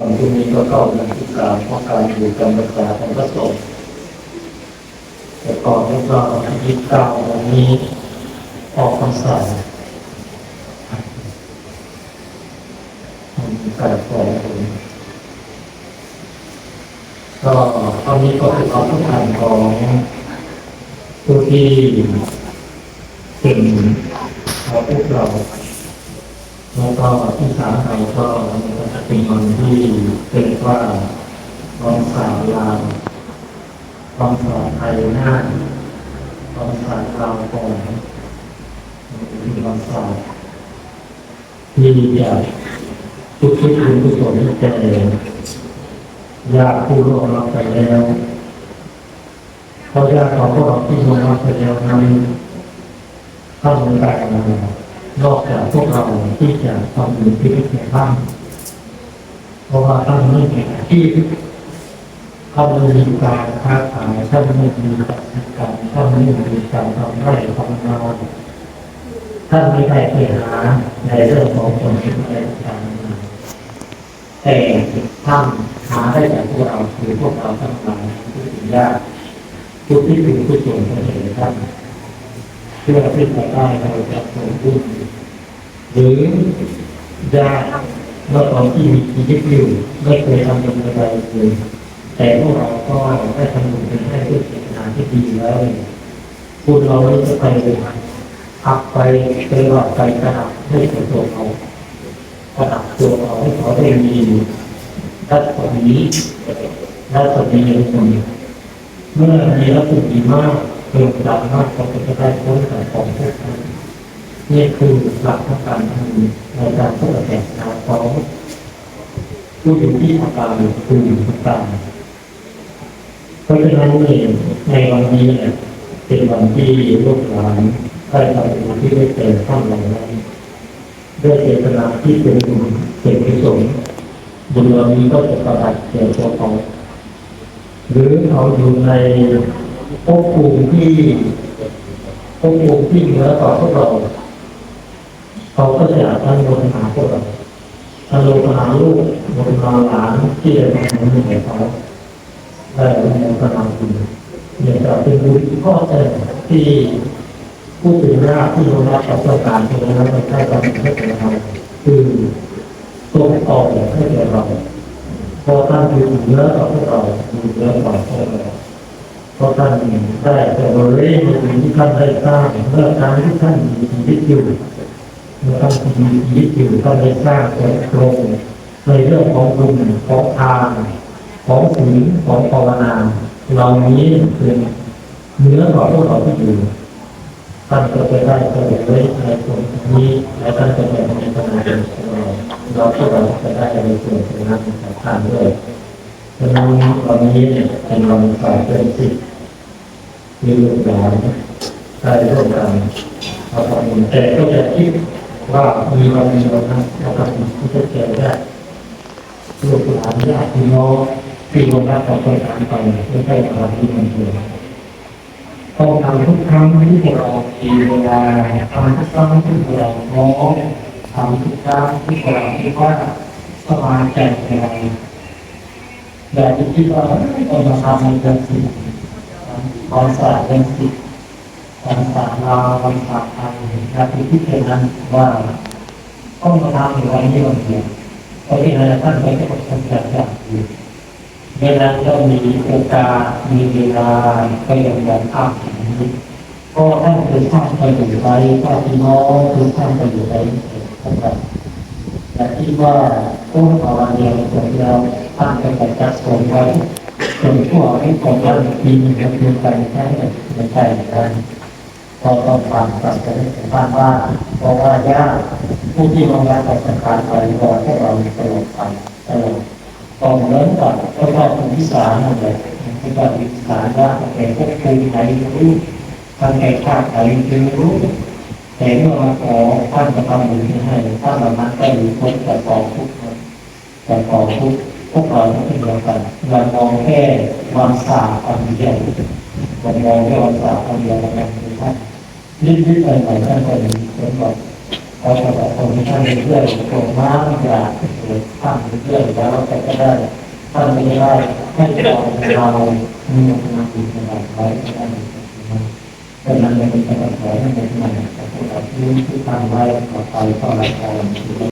ตอนที่นี้ก็เข้าเดือนที่สามเพราะการอยู่จำพรรษาของพระสงฆ์แต่ก่อนนี้ก็ยี่สิบเก้าวันนี้ออกพรรษามีการอผมก็ตอนนี้ก็เป็นความสำคัญของผู้ที่เป็นของพวกเราแล้วก็ที่สามเราก็มันจะเป็นวัน ที่เป็นว่าวันสาวลาววันสาวไทยหน้าวันสาวลาวก่อนมีวันสาวที่อยากทุกทุกคุณทุกคนแก่ญาติผู้ร่วงรับไปแล้วเพราะญาติของพวกเราที่ร่วงรับไปแล้วนั้นต้องมีการนอกจากพวกเราที่จะทำบุญที่เป็นบ้าง เพราะว่าท่านไม่มีอาชีพท่านไม่มีการค้าขายท่านไม่มีการท่านไม่มีการทำไร่ทำนาท่านไม่ได้ไปหาในเรื่องของผลประโยชน์อะไรต่างๆแต่ท่านหาได้จากพวกเราคือพวกเราทั้งหลายผู้ถึงยากทุกที่เป็นผู้ส่งประโยชน์ท่านเพื่อที่จะได้เราจะสมบูรณ์หรือญา ติเมื่อตอนที่มีชีวิตอยู่ไม่เคยทำบุญอะไรเลยแต่พวกเราก็ได้ทำบุญเป็นให้ด้วยเจตนาที่ดีแล้วบุญเราไม่จะไปเลยอักไปไปหลอกไปกระดับให้กับตัวเขากระดับตัวเขาให้เขาได้มีรัศมีรัศมีในคนเมื่อมีรัศมีมากเรื่องดังมากก็จะได้พ้นจากของพวกนั้นนี่คือหลักของการทำในการเพื่อแก่นา ของผู้อยู่ที่อาการคือต่างเพราะฉะนั้นเองในวันนี้เนี่ยเป็นวันที่ลูกหลานได้ทำบุญที่ได้เจอท่านเหล่านั้นด้วยเจตนาที่เป็นบุญเป็นกุศลบุญเหล่านี้ก็จะประดับแก่ตัวเขาหรือเขาอยู่ในภพภูมิที่ภพภูมิที่เหนือกว่าพวกเรา เขาก็จะตั้งบนหาพวกเรา ตั้งบนหาลูกบนหาหลานที่จะมาหนุนเขาได้เป็นมงคลทางคุณเนี่ยจะเป็นบุญข้อแท้ที่ผู้เป็นญาติที่เรารับประสบการณ์ตรงนั้นมันได้ความให้แก่เราคือตัวต่อให้แก่เราพอท่านอยู่เหนือกว่าพวกเราอยู่เหนือกว่าพวกเราพราะท่านได้แต่บริเวณที่ท่านได้สร้างเมื่อครั้งที่ท่านมีชีวิตอยู่ มื่อท่านมีชีวิตอยู่ท่านได้สร้างแต่โครงในเรื่องของบุญของทานของศีลของภาวนาเหล่านี้คือเนื้อของพวกเราที่อยู่ท่านก็จะได้แต่บริเวณในส่วนนี้และท่านจะเป็นในขณะเดียวกันเราเราพวกเราจะได้ในส่วนนั้นจากท่านด้วยฉะนั้นวันนี้เนี่ยเป็นวันฝากเป็นสิทธิ์มีลูกหลานได้ร่วมกันเอาทำบุญแต่ก็จะคิด ว่ามีวันหนึ่งวันนั้นเราทำบุญที่จะเกิดได้ลูกหลานญาติพี่น้องที่รวมรับต่อไปตามไปไม่ใช่ความที่มันเกิดต้องทำทุกครั้งที่เรามีเวลาทำทุกครั้งที่เราน้องทำทุกครั้งที่เราคิดว่าสบายใจในเราอย่าไปคิดว่าต้องมาทำในเดือนสิบวันศาสตร์เดือนสิ บวันศาสตร์ลาววันศาสตร์ไทยอย่าไปคิดแค่นั้นว่าต้องมาทำในวันนี้วันเดียวเพราะที่นั่นท่านไม่ได้อดทนจากอย่างอื่นเวลาเรามีโอกาสมีเวลาก็ยังยากทำอย่างนี้ก็ท่านคือท่านไปอยู่ไปก็พี่น้องคือท่านไปอยู่ไปครับแต่ที่ว่าผู้ภาวนาเนี่ยของเราตั้งใจจะจัดส่งไว้ส่วนพวกให้ของเราทีมกับทีมกันใช่ไม่ใช่กัน พอต้องฟังตัดกันให้ฟังว่าเพราะว่าญาติผู้ที่มารับราชการไปรอให้เราตลอดไปตลอดตอนเริ่มก่อนก็ต้องคนที่สามนั่นแหละที่ว่าที่สามว่าแต่พวกคุณไหนรู้ทางแก่ชาติไหนจึงรู้แต่เมื่อมาขอท่านจะทำบุญให้ท่านเหล่านั้นได้หลุดพ้นจากกองทุกข์จากกองทุกข์พวกเราต้องเป็นเดียวกันเรามองแค่ควันสาอันเดีย วเรามองแค่วันสาอันเดียวแล้วกันคือท่านนิดๆหน่อยท่านก็มีผลบเราจะแบบคนที่ท่านเรื่อยๆโผล่มาอยากทำเรื่อยๆแล้วแต่ก็ได้ท่านไม่ได้ให้เราเรามีงานดีในแบบไว้ก็ได้ดังนั้นเลยเป็นการขอให้เป็นงานของพวกเราที่ที่ทำไว้ต่อไปก็หลายคน